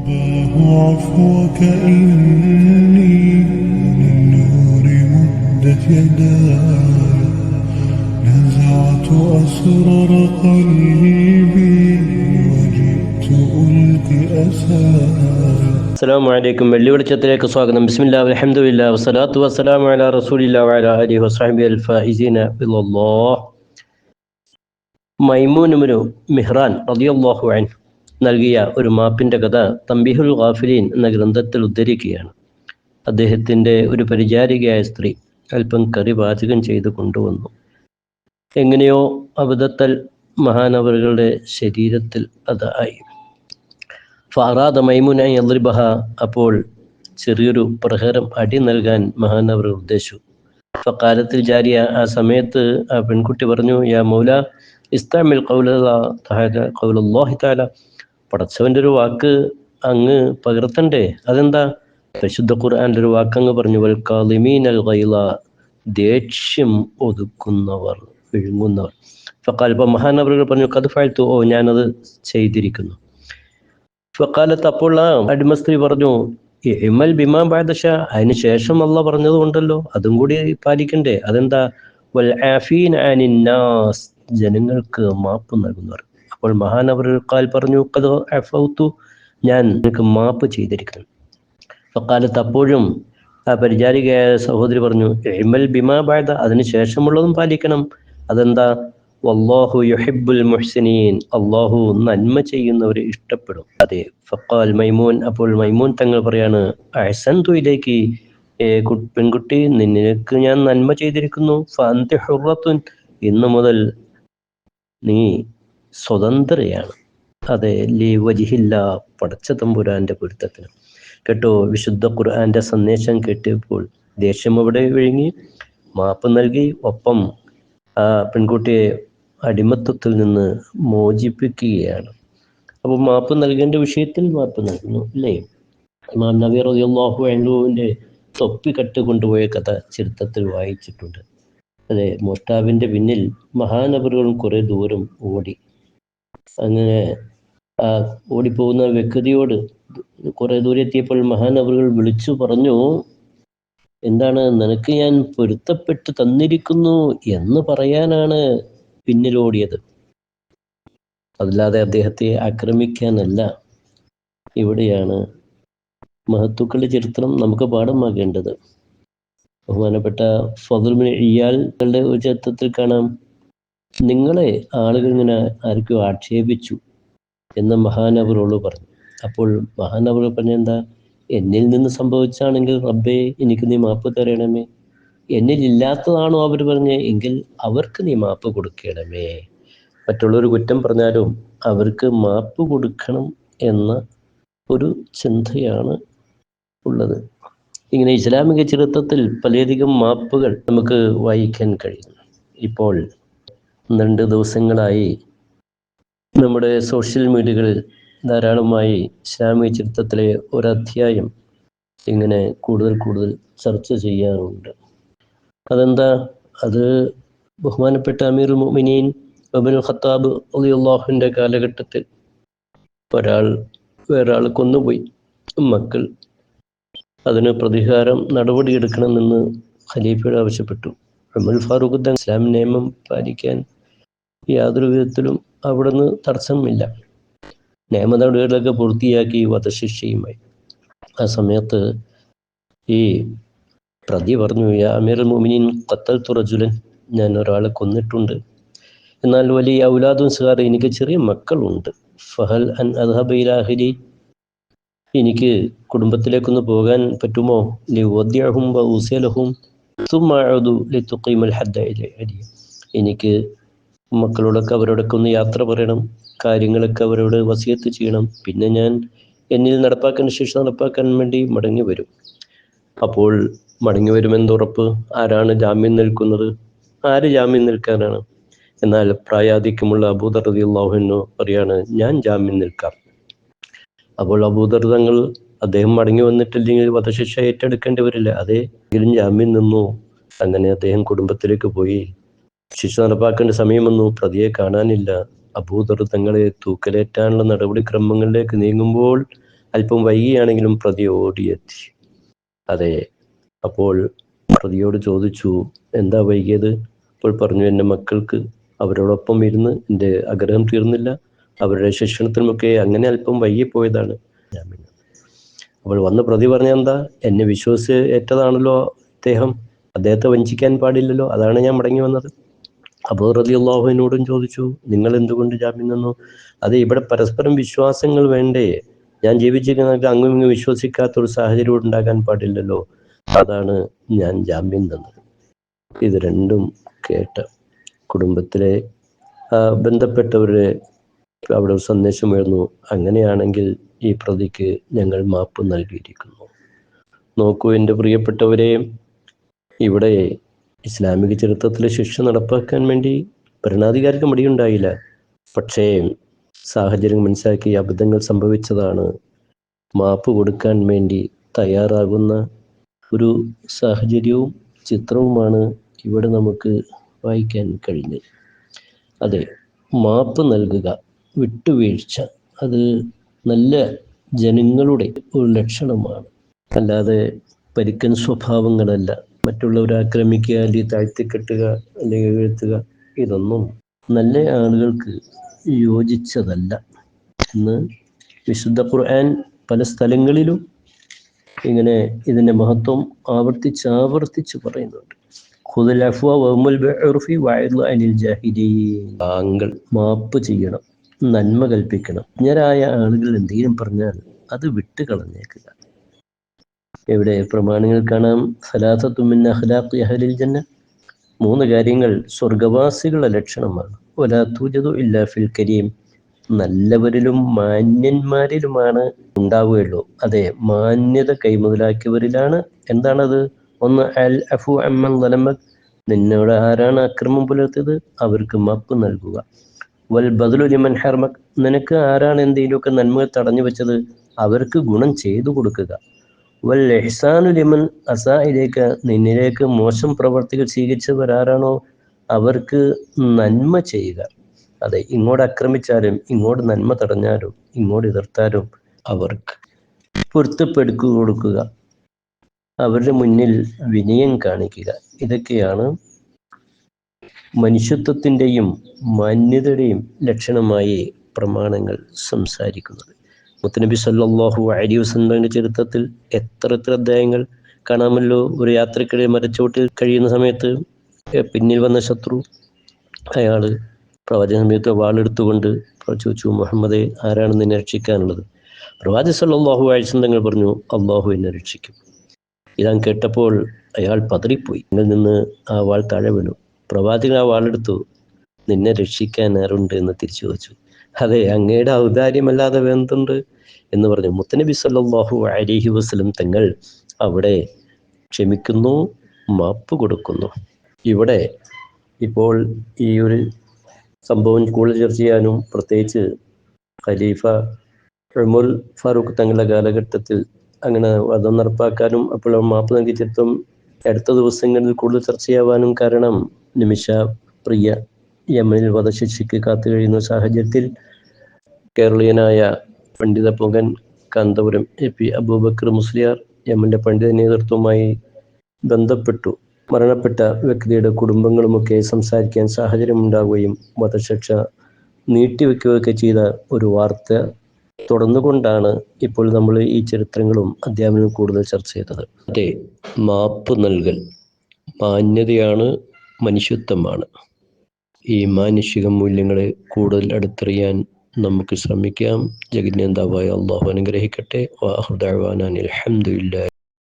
رباه عفوك إني للنور مدت يداي نزعت أسرار قلبي وجئت ألقي أساي അസ്സാം വലൈക്കും വെള്ളി വെളിച്ചത്തിലേക്ക് സ്വാഗതം ബിസ്മില്ലാ അലഹമുല്ല വസ്സലാത്തു വസ്സലാമു അലാ റസൂലില്ല വഅല അലി വസ്ഹബി അൽ ഫൈസീന ബില്ലാഹ് മൈമൂനുമുനു മിഹ്റാൻ റളിയല്ലാഹു അൻഹു നൽകിയ ഒരു മാപ്പിന്റെ കഥ തമ്പിഹുൽ ഗാഫിലീൻ എന്ന ഗ്രന്ഥത്തിൽ ഉദ്ധരിക്കുകയാണ്. അദ്ദേഹത്തിന്റെ ഒരു പരിചാരികയായ സ്ത്രീ അല്പം കറി പാചകം ചെയ്ത് കൊണ്ടുവന്നു. എങ്ങനെയോ അബദ്ധത്തൽ മഹാനവറുകളുടെ ശരീരത്തിൽ അതായി ഫാറാദ മൈമുനായി അദ്രിബഹ അപ്പോൾ ചെറിയൊരു പ്രഹരം അടി നൽകാൻ മഹാനവർ ഉദ്ദേശിച്ചു. ഫക്കാലത്തിൽ ജാരിയ ആ സമയത്ത് ആ പെൺകുട്ടി പറഞ്ഞു യാ മൗല ഇസ്താമിൽ കൗലാ താല പടച്ചവന്റെ ഒരു വാക്ക് അങ്ങ് പകർത്തണ്ടേ? അതെന്താ? പരിശുദ്ധ ഖുർആാന്റെ ഒരു വാക്ക് അങ്ങ് പറഞ്ഞു വൽ അൽ ഗൈല ദേഷ്യം ഒതുക്കുന്നവർ വിഴുങ്ങുന്നവർ. ഫക്കാൽ ഇപ്പം മഹാനവറുകൾ പറഞ്ഞു കത് ഫാഴ്ത്തു ഓ ഞാനത് ചെയ്തിരിക്കുന്നു. ഫക്കാലത്ത് അപ്പോൾ ആ അടിമ സ്ത്രീ പറഞ്ഞു ഇമൽ ബിമാ ബാദശ അതിന് ശേഷം അല്ല പറഞ്ഞത് കൊണ്ടല്ലോ അതും കൂടി പാലിക്കണ്ടേ? അതെന്താ? വൽ ആഫീൻ അനിന്നാസ് ജനങ്ങൾക്ക് മാപ്പ് നൽകുന്നവർ. അപ്പോൾ മഹാനവറുകാൽ പറഞ്ഞു കഥ അഫൗത്തു ഞാൻ നിനക്ക് മാപ്പ് ചെയ്തിരിക്കുന്നു. ഫക്കാലത്ത് അപ്പോഴും ആ പരിചാരികയായ സഹോദരി പറഞ്ഞു എമൽ ബിമാ ബാദ അതിന് ശേഷമുള്ളതും പാലിക്കണം. അതെന്താ? വല്ലാഹു യുഹിബുൽ മുഹ്സിനീൻ അള്ളാഹു നന്മ ചെയ്യുന്നവരെ ഇഷ്ടപ്പെടും. അതെ ഫക്കാൽ മൈമൂൻ അപ്പോൾ മൈമൂൻ തങ്ങൾ പറയാണ് അഹസൻ തുയിലേക്ക് പെൺകുട്ടി നിനക്ക് ഞാൻ നന്മ ചെയ്തിരിക്കുന്നു. ഫാന്തി ഹുറത്തുൻ ഇന്നു മുതൽ നീ സ്വതന്ത്രയാണ്. അതെ ലീ വജിഹില്ല പടച്ച തമ്പുരാന്റെ പൊരുത്തത്തിന്. കേട്ടോ വിശുദ്ധ ഖുർആന്റെ സന്ദേശം കേട്ടപ്പോൾ ദേഷ്യം അവിടെ വിഴുങ്ങി മാപ്പ് നൽകി ഒപ്പം ആ പെൺകുട്ടിയെ അടിമത്വത്തിൽ നിന്ന് മോചിപ്പിക്കുകയാണ്. അപ്പോൾ മാപ്പ് നൽകേണ്ട വിഷയത്തിൽ മാപ്പ് നൽകുന്നു അല്ലേ? ഇമാം നബി റളിയല്ലാഹു അൻഹുവിന്റെ തൊപ്പി കട്ട് കൊണ്ടുപോയ കഥ ചരിത്രത്തിൽ വായിച്ചിട്ടുണ്ട്. അതെ മോഷ്ടാവിന്റെ പിന്നിൽ മഹാനബറുകളും കുറേ ദൂരം ഓടി. അങ്ങനെ ആ ഓടിപ്പോകുന്ന വ്യക്തിയോട് കുറെ ദൂരെ എത്തിയപ്പോൾ മഹാനവറുകൾ വിളിച്ചു പറഞ്ഞു എന്താണ് നിനക്ക് ഞാൻ പൊരുത്തപ്പെട്ട് തന്നിരിക്കുന്നു എന്ന് പറയാനാണ് പിന്നിലോടിയത് അതല്ലാതെ അദ്ദേഹത്തെ ആക്രമിക്കാനല്ല. ഇവിടെയാണ് മഹത്തുക്കളുടെ ചരിത്രം നമുക്ക് പാഠമാകേണ്ടത്. ബഹുമാനപ്പെട്ട ഫതുൽമിൻ ഇയാളുടെ ഒരു ചരിത്രത്തിൽ കാണാം. നിങ്ങളെ ആളുകൾ ഇങ്ങനെ ആർക്കും ആക്ഷേപിച്ചു എന്ന് മഹാനവറോട് പറഞ്ഞു. അപ്പോൾ മഹാനവർ പറഞ്ഞ എന്താ എന്നിൽ നിന്ന് സംഭവിച്ചാണെങ്കിൽ റബ്ബേ എനിക്ക് നീ മാപ്പ് തരണമേ. എന്നിൽ ഇല്ലാത്തതാണോ അവർ പറഞ്ഞ എങ്കിൽ അവർക്ക് നീ മാപ്പ് കൊടുക്കണമേ. മറ്റുള്ളവർ കുറ്റം പറഞ്ഞാലും അവർക്ക് മാപ്പ് കൊടുക്കണം എന്ന ഒരു ചിന്തയാണ് ഉള്ളത്. ഇങ്ങനെ ഇസ്ലാമിക ചരിത്രത്തിൽ പലയധികം മാപ്പുകൾ നമുക്ക് വായിക്കാൻ കഴിയും. ഇപ്പോൾ രണ്ട് ദിവസങ്ങളായി നമ്മുടെ സോഷ്യൽ മീഡിയകളിൽ ധാരാളമായി ഇസ്ലാമിക ചരിത്രത്തിലെ ഒരധ്യായം ഇങ്ങനെ കൂടുതൽ കൂടുതൽ ചർച്ച ചെയ്യാറുണ്ട്. അതെന്താ? അത് ബഹുമാനപ്പെട്ട അമീർ മുമിനീൻ അബുൽ ഖത്താബ് അലിയുള്ളാഹുവിന്റെ കാലഘട്ടത്തിൽ ഒരാൾ വേറൊരാൾ കൊന്നുപോയി. മക്കൾ അതിന് പ്രതികാരം നടപടിയെടുക്കണമെന്ന് ഖലീഫയോട് ആവശ്യപ്പെട്ടു. അമുൽ ഫാറൂഖ് ഇസ്ലാം നിയമം പാലിക്കാൻ യാതൊരു വിധത്തിലും അവിടുന്ന് തടസ്സമില്ല. നിയമ നടപടികളൊക്കെ പൂർത്തിയാക്കി വധശിക്ഷയുമായി. ആ സമയത്ത് ഈ പ്രതി പറഞ്ഞു യാ അമീർ മോമിനിൻ ഖത്തൽ തുറജുലൻ ഞാൻ ഒരാളെ കൊന്നിട്ടുണ്ട്. എന്നാൽ വലിയ ഔലാദും സാർ എനിക്ക് ചെറിയ മക്കളുണ്ട്. ഫഹൽ അൻ അദ്ഹബിലാഹിലി എനിക്ക് കുടുംബത്തിലേക്കൊന്ന് പോകാൻ പറ്റുമോ? ലിവദ്യാഹും എനിക്ക് മക്കളോടൊക്കെ അവരോടൊക്കെ ഒന്ന് യാത്ര പറയണം. കാര്യങ്ങളൊക്കെ അവരോട് വസിയത്ത് ചെയ്യണം. പിന്നെ ഞാൻ എന്നിൽ നടപ്പാക്കാൻ ശേഷം നടപ്പാക്കാൻ വേണ്ടി മടങ്ങി വരും. അപ്പോൾ മടങ്ങി വരുമെന്നുറപ്പ് ആരാണ് ജാമ്യം നിൽക്കുന്നത്? ആര് ജാമ്യം നിൽക്കാനാണ്? എന്നാൽ പ്രായാധിക്യമുള്ള അബൂദർ റതി അള്ളാഹുനു പറയാണ് ഞാൻ ജാമ്യം നിൽക്കാം. അപ്പോൾ അബൂദർ തങ്ങൾ അദ്ദേഹം മടങ്ങി വന്നിട്ടില്ലെങ്കിൽ വധശിക്ഷ ഏറ്റെടുക്കേണ്ടി വരില്ല. അതേ എങ്കിലും ജാമ്യം നിന്നു. അങ്ങനെ അദ്ദേഹം കുടുംബത്തിലേക്ക് പോയി. ശിക്ഷ നടപ്പാക്കേണ്ട സമയം വന്നു പ്രതിയെ കാണാനില്ല. അബൂദർ തങ്ങളെ തൂക്കലേറ്റാനുള്ള നടപടിക്രമങ്ങളിലേക്ക് നീങ്ങുമ്പോൾ അല്പം വൈകിയാണെങ്കിലും പ്രതി ഓടിയെത്തി. അതെ അപ്പോൾ പ്രതിയോട് ചോദിച്ചു എന്താ വൈകിയത്? അപ്പോൾ പറഞ്ഞു എന്റെ മക്കൾക്ക് അവരോടൊപ്പം ഇരുന്ന് എന്റെ ആഗ്രഹം തീർന്നില്ല. അവരുടെ ശിക്ഷണത്തിനുമൊക്കെ അങ്ങനെ അല്പം വൈകിപ്പോയതാണ്. അപ്പോൾ വന്ന് പ്രതി പറഞ്ഞ എന്താ? എന്നെ വിശ്വസിച്ച് ഏറ്റതാണല്ലോ അദ്ദേഹം അദ്ദേഹത്തെ വഞ്ചിക്കാൻ പാടില്ലല്ലോ? അതാണ് ഞാൻ മടങ്ങി വന്നത്. അപ്പോൾ റതി അള്ളാഹുവിനോടും ചോദിച്ചു നിങ്ങൾ എന്തുകൊണ്ട് ജാമ്യം നിന്നു അത് ഇവിടെ പരസ്പരം വിശ്വാസങ്ങൾ വേണ്ടേ. ഞാൻ ജീവിച്ചിരിക്കുന്നവർക്ക് അങ്ങും ഇങ്ങും വിശ്വസിക്കാത്ത ഒരു സാഹചര്യം ഉണ്ടാകാൻ പാടില്ലല്ലോ. അതാണ് ഞാൻ ജാമ്യം തന്നത്. ഇത് രണ്ടും കേട്ട കുടുംബത്തിലെ ബന്ധപ്പെട്ടവരെ അവിടെ സന്ദേശം വരുന്നു അങ്ങനെയാണെങ്കിൽ ഈ പ്രതിക്ക് ഞങ്ങൾ മാപ്പ് നൽകിയിരിക്കുന്നു. നോക്കൂ എന്റെ പ്രിയപ്പെട്ടവരെ ഇവിടെ ഇസ്ലാമിക ചരിത്രത്തിലെ ശിക്ഷ നടപ്പാക്കാൻ വേണ്ടി ഭരണാധികാരിക്ക് മടിയുണ്ടായില്ല. പക്ഷേ സാഹചര്യം മനസ്സിലാക്കി അബദ്ധങ്ങൾ സംഭവിച്ചതാണ് മാപ്പ് കൊടുക്കാൻ വേണ്ടി തയ്യാറാകുന്ന ഒരു സാഹചര്യവും ചിത്രവുമാണ് ഇവിടെ നമുക്ക് വായിക്കാൻ കഴിഞ്ഞത്. അതെ മാപ്പ് നൽകുക വിട്ടുവീഴ്ച അത് നല്ല ജനങ്ങളുടെ ഒരു ലക്ഷണമാണ്. അല്ലാതെ പരിക്കൻ സ്വഭാവങ്ങളല്ല. മറ്റുള്ളവരെ ആക്രമിക്കുക അല്ലെങ്കിൽ താഴ്ത്തിക്കെട്ടുക അല്ലെങ്കിൽ വീഴ്ത്തുക ഇതൊന്നും നല്ല ആളുകൾക്ക് യോജിച്ചതല്ല. എന്ന് വിശുദ്ധ ഖുർആൻ പല സ്ഥലങ്ങളിലും ഇങ്ങനെ ഇതിന്റെ മഹത്വം ആവർത്തിച്ച് ആവർത്തിച്ച് പറയുന്നുണ്ട്. താങ്കൾ മാപ്പ് ചെയ്യണം നന്മ കൽപ്പിക്കണം. ഇങ്ങനായ ആളുകൾ എന്തെങ്കിലും പറഞ്ഞാൽ അത് വിട്ട് കളഞ്ഞേക്കുക എവിടെ? പ്രമാണങ്ങൾ കാണാം. സലാസത്തുമിൻ അഹ്ലാഖ് അഹലിൽ ജന്ന മൂന്ന് കാര്യങ്ങൾ സ്വർഗവാസികളുടെ ലക്ഷണമാണ്. ഒലാത്തൂജതു തൂജതു ഇല്ല ഫിൽ കരീം. നല്ലവരിലും മാന്യന്മാരിലുമാണ് ഉണ്ടാവുകയുള്ളൂ. അതെ മാന്യത കൈമുതലാക്കിയവരിലാണ്. എന്താണത്? ഒന്ന് അൽ അഫു അമ്മൻ തലമക് നിന്നോട് ആരാണ് അക്രമം പുലർത്തിയത്? അവർക്ക് മപ്പ് നൽകുക. വൽ ബദലു ബദലുലിമൻ ഹർമക് നിനക്ക് ആരാണ് എന്തെങ്കിലുമൊക്കെ നന്മകൾ തടഞ്ഞു വെച്ചത്? അവർക്ക് ഗുണം ചെയ്തു കൊടുക്കുക. വൽ അസായിലേക്ക് നിന്നിലേക്ക് മോശം പ്രവർത്തികൾ സ്വീകരിച്ചവരാരാണോ? അവർക്ക് നന്മ ചെയ്യുക. അതെ ഇങ്ങോട്ട് ആക്രമിച്ചാലും ഇങ്ങോട്ട് നന്മ തടഞ്ഞാലും ഇങ്ങോട്ട് എതിർത്താലും അവർക്ക് പൊരുത്തപ്പെടുക്കു കൊടുക്കുക. അവരുടെ മുന്നിൽ വിനയം കാണിക്കുക. ഇതൊക്കെയാണ് മനുഷ്യത്വത്തിന്റെയും മാന്യതയുടെയും ലക്ഷണമായി പ്രമാണങ്ങൾ സംസാരിക്കുന്നത്. മുത്തനബി സല്ലാഹു അലി വസന്തങ്ങളുടെ ചരിത്രത്തിൽ എത്ര എത്ര അധ്യായങ്ങൾ കാണാമല്ലോ? ഒരു യാത്രക്കിടെ മരച്ചോട്ടിൽ കഴിയുന്ന സമയത്ത് പിന്നിൽ വന്ന ശത്രു അയാൾ പ്രവാചക സമയത്ത് വാളെടുത്തുകൊണ്ട് ചോദിച്ചു മുഹമ്മദെ ആരാണ് നിന്നെ രക്ഷിക്കാനുള്ളത്? പ്രവാചക സല്ലാഹു അഴിസന്തങ്ങൾ പറഞ്ഞു അള്ളാഹു എന്നെ രക്ഷിക്കും. ഇതാൻ കേട്ടപ്പോൾ അയാൾ പതറിപ്പോയി. എന്നിൽ നിന്ന് ആ വാൾ താഴെ വീണു. പ്രവാചകൻ ആ വാളെടുത്തു. നിന്നെ രക്ഷിക്കാൻ ആരുണ്ട്? എന്ന് തിരിച്ചു വച്ചു അതെ അങ്ങയുടെ ഔദാര്യമല്ലാതെ എന്തുണ്ട് എന്ന് പറഞ്ഞു. മുത്തനബി സല്ലാഹു അലിഹി വസ്ലം തങ്ങൾ അവിടെ ക്ഷമിക്കുന്നു മാപ്പ് കൊടുക്കുന്നു. ഇവിടെ ഇപ്പോൾ ഈ ഒരു സംഭവം കൂടുതൽ ചർച്ച ചെയ്യാനും പ്രത്യേകിച്ച് ഖലീഫ റമുൽ ഫാറൂഖ് തങ്ങളുടെ കാലഘട്ടത്തിൽ അങ്ങനെ വധം നടപ്പാക്കാനും അപ്പോൾ മാപ്പ് നൽകി. ചിത്രം അടുത്ത ദിവസങ്ങളിൽ കൂടുതൽ ചർച്ചയാവാനും കാരണം നിമിഷ പ്രിയ യമനിൽ വധശിക്ഷയ്ക്ക് കാത്തു കഴിയുന്ന സാഹചര്യത്തിൽ കേരളീയനായ പണ്ഡിത പൊങ്കൻ കാന്തപുരം എ പി അബൂബക്കർ മുസ്ലിയാർ യമന്റെ പണ്ഡിത നേതൃത്വവുമായി ബന്ധപ്പെട്ടു. മരണപ്പെട്ട വ്യക്തിയുടെ കുടുംബങ്ങളുമൊക്കെ സംസാരിക്കാൻ സാഹചര്യം ഉണ്ടാവുകയും വധശിക്ഷ നീട്ടിവെക്കുകയൊക്കെ ചെയ്ത ഒരു വാർത്ത തുടർന്നുകൊണ്ടാണ് ഇപ്പോൾ നമ്മൾ ഈ ചരിത്രങ്ങളും അധ്യാപനവും കൂടുതൽ ചർച്ച ചെയ്തത്. അതെ മാപ്പ് നൽകൽ മാന്യതയാണ് മനുഷ്യത്വമാണ്. ഈ മാനുഷിക മൂല്യങ്ങളെ കൂടുതൽ അടുത്തറിയാൻ നമുക്ക് ശ്രമിക്കാം. ജഗന്യന്താവായ അള്ളാഹു അനുഗ്രഹിക്കട്ടെ. വാഹുദാൻ അലഹമുല്ല